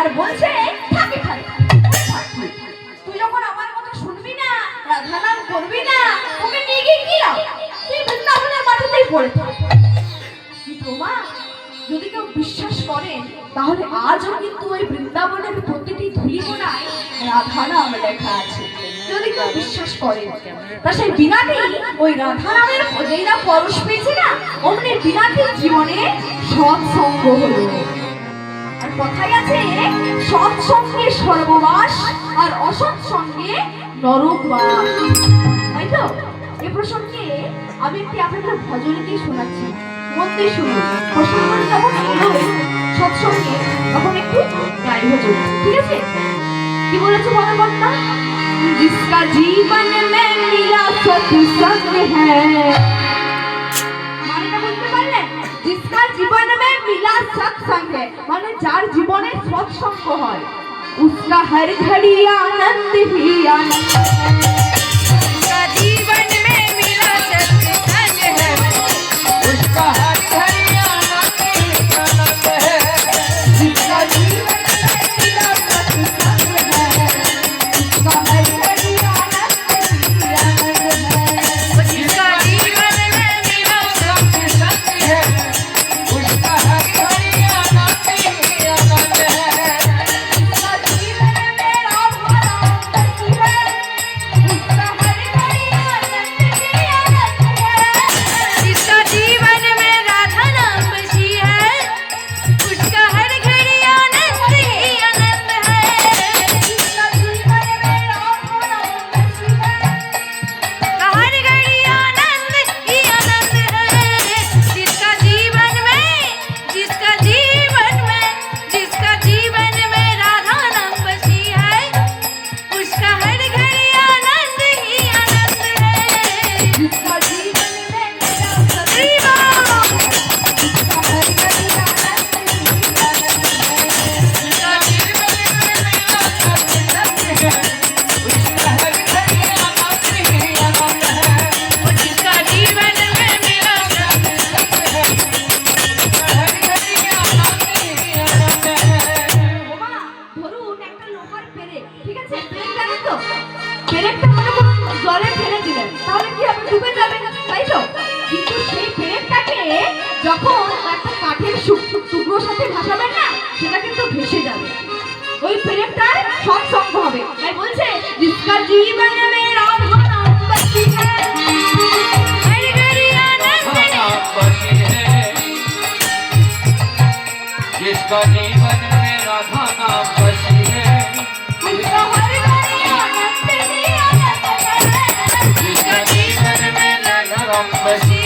আর বলছে, থাকে থাকে তুই যখন আমার কথা শুনবি না, রাধা নাম করবি না ওকে নিয়ে গিয়ে কি তুই বৃন্দাবনের মাটিতেই পড়ে প্রমা যদি কেউ বিশ্বাস করেন তাহলে আজও কিন্তু ওই বৃন্দাবনের প্রতিটি ধুলিকোনায় রাধা নাম লেখা আছে। যদি কেউ বিশ্বাস করে, তা সেই বিনাটি ওই রাধা নামের যেই না পরশ পেয়েছে না, অমনি বিনাটির জীবনে সৎসঙ্গ হলো। কথাই আছে সৎসঙ্গে সর্ববাস আর অসৎসঙ্গে নরকবাস তাই তো এ প্রসঙ্গে আমি একটি আপনাদের ভজনীতি শোনাচ্ছি মন দিয়ে শুনুন প্রসঙ্গ যখন এলো সৎসঙ্গে তখন একটু গাই ভজন ঠিক আছে কি বলেছে ভগবন্তা जिसका जीवन में मिला सत्संग है মানেটা বুঝতে পারলেন जिसका जीवन में मिला सत्संग है माने जार जीवने सत्संग है उसका हर घड़ी आनंद ही आनंद তো? মনে করুন জলে ফেলে দিলেন। তাহলে কি আপনি ডুবে তাই তো? কিন্তু সেই যখন একটা কাঠের টুকরোর সাথে ভাসাবেন না, সেটা কিন্তু ভেসে যাবে। ওই পেরেকটার সৎসঙ্গ হবে। তাই বলছে জিসকা mas